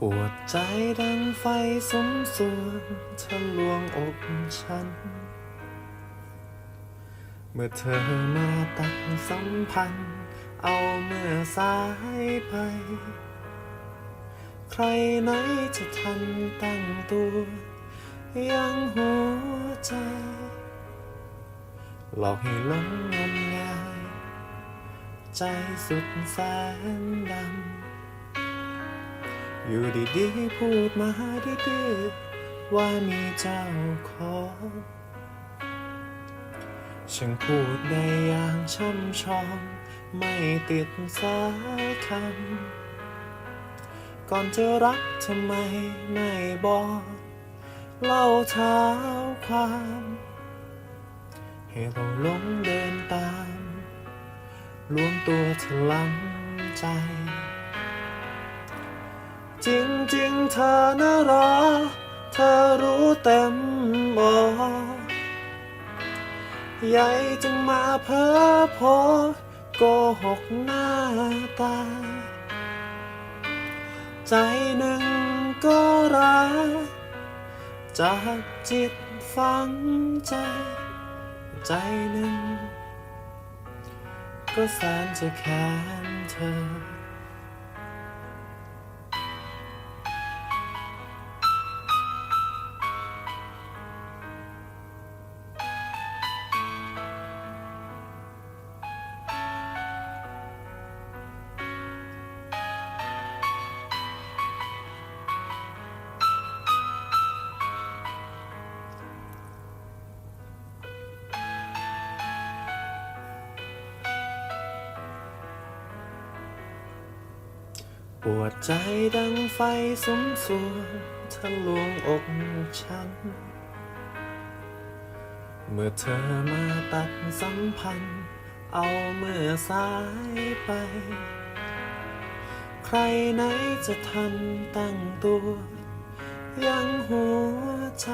ปวดใจดังไฟสมส่วนทะลวงอกฉัน เมื่อเธอมาตัดสัมพันธ์ เอาเมื่อสายไป ใครไหนจะทันตั้งตัว ยังหัวใจ หลอกให้หลงงมงาย ใจสุดแสนดำ อยู่ดีๆพูดมาดื้อๆว่ามีเจ้าของฉันพูดได้อย่างช่ำชองไม่ติดสาคำ ก่อนจะรักทำไมไม่บอกเล่าเท้าความ ให้เราหลงเดินตามรวมตัวถลำใจ จริงๆเธอน่ารอเธอรู้เต็มอกใหญ่จึงมาเพ้อโพโกหกหน้าตา ใจหนึ่งก็รักจากจิตฝังใจ ใจหนึ่งก็แสนจะแค้นเธอ ปวดใจดังไฟสมส่วนทะลวงอกฉัน เมื่อเธอมาตัดสัมพันธ์ เอาเมื่อสายไป ใครไหนจะทันตั้งตัว ยังหัวใจ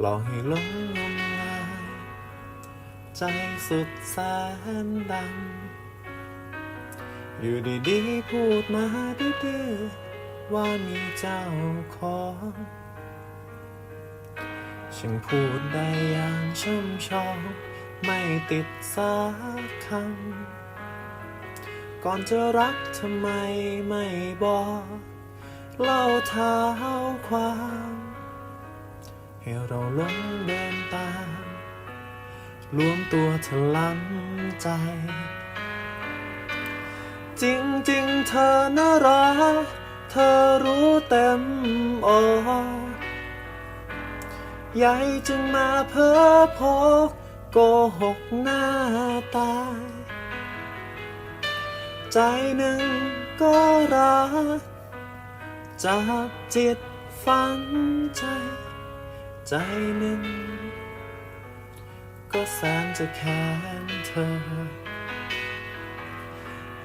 หลอกให้ลงงมงาย ใจสุดแสนดำ อยู่ดีๆพูดมาดื้อๆว่ามีเจ้าของฉันพูดได้อย่างช่ำชองไม่ติดสาคำ ก่อนจะรักทำไมไม่บอก เล่าเท้าความ ให้เราหลงเดินตามรวมตัวถลำใจ จริงๆเธอน่ารัก เธอรู้เต็มอกใหญ่จึงมาเพ้อพกโกหกหน้าตาย ใจหนึ่งก็รักจากจิตฝังใจ ใจหนึ่งก็แสนจะแค้นเธอ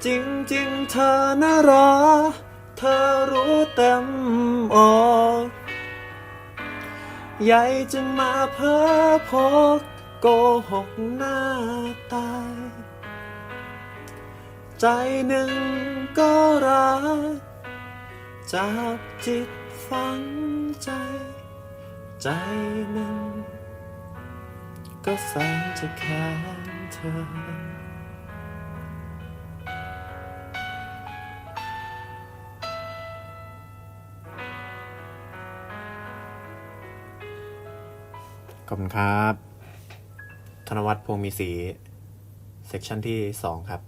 จริงๆ เธอน่ารอเธอรู้เต็มอกใหญ่จึงมาเพ้อพกโกหกหน้าตายใจหนึ่งก็รักจากจิตฝังใจ ใจหนึ่งก็แสนจะแค้นเธอ ขอบคุณครับ ธนวัฒน์พวงมีศรีเซกชันที่สองครับ